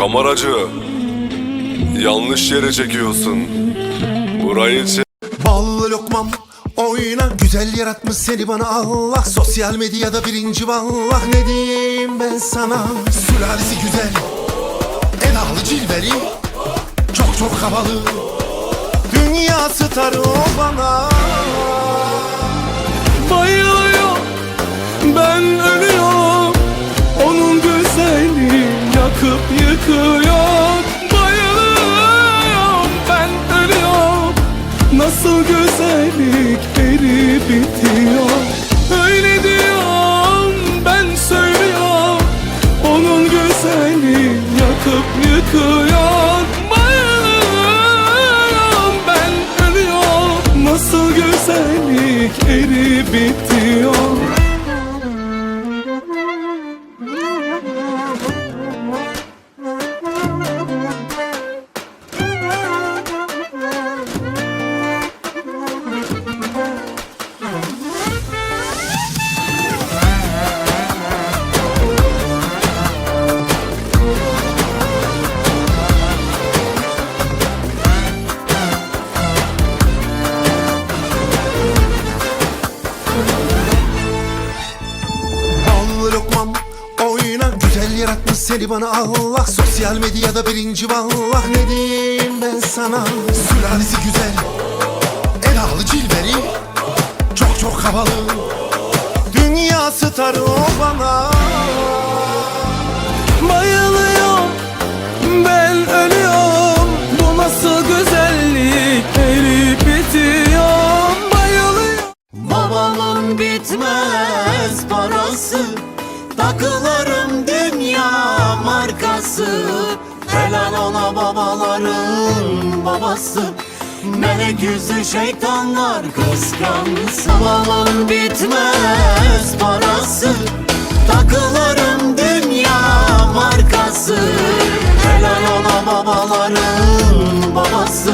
Kameracı. Yanlış yere çekiyorsun. Burayı çek. Ballı lokmam oyna Güzel yaratmış seni bana Allah Sosyal medyada birinci vallah Ne diyeyim ben sana Sülalesi güzel Edalı cilveli Çok çok havalı Dünya starı o bana yakıp yıkıyor Bayılıyorum. Ben ölüyorum. Nasıl güzellik erip bitiyor. Öyle diyorum ben söylüyorum. Onun güzeli yakıp yıkıyor. Bayılıyorum ben ölüyorum. Nasıl güzellik erip bitiyor seni bana Allah Sosyal medyada birinci vallah Ne diyeyim ben sana? Sülalesi güzel Edalı cilveli Çok çok havalı. Dünya starı o bana. Bayılıyorum ben ölüyorum. Bu nasıl güzellik erip bitiyor. Bayılıyorum. Babamın bitmez parası Takılarım dünya markası. Helal ona babaların babası. Melek yüzü şeytanlar kıskansın Babamın bitmez parası. Takılarım dünya markası. Helal ona babaların babası.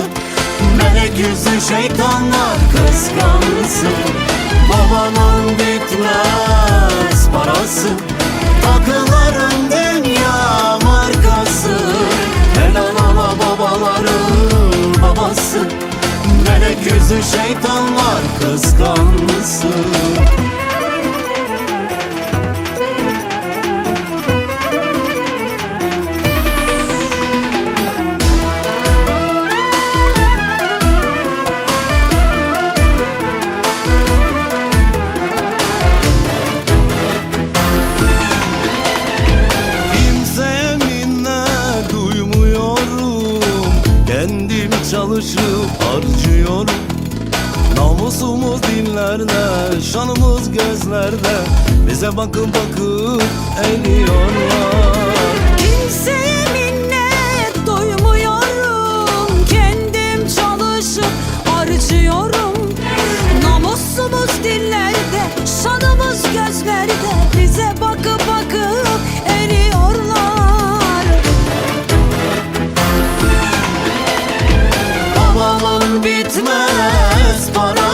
Melek yüzü şeytanlar kıskansın Babanın bitmez babası Melek yüzü şeytanlar kıskansın bakışı harcıyor. Namusumuz dinlerde, şanımız gözlerde. Bize bakıp bakıp eğliyorlar Kimseye minnet duymuyorum. Kendim çalışıp harcıyorum. Namusumuz dinlerde, şanımız gözlerde. Bize bakıp bakıp bitmez para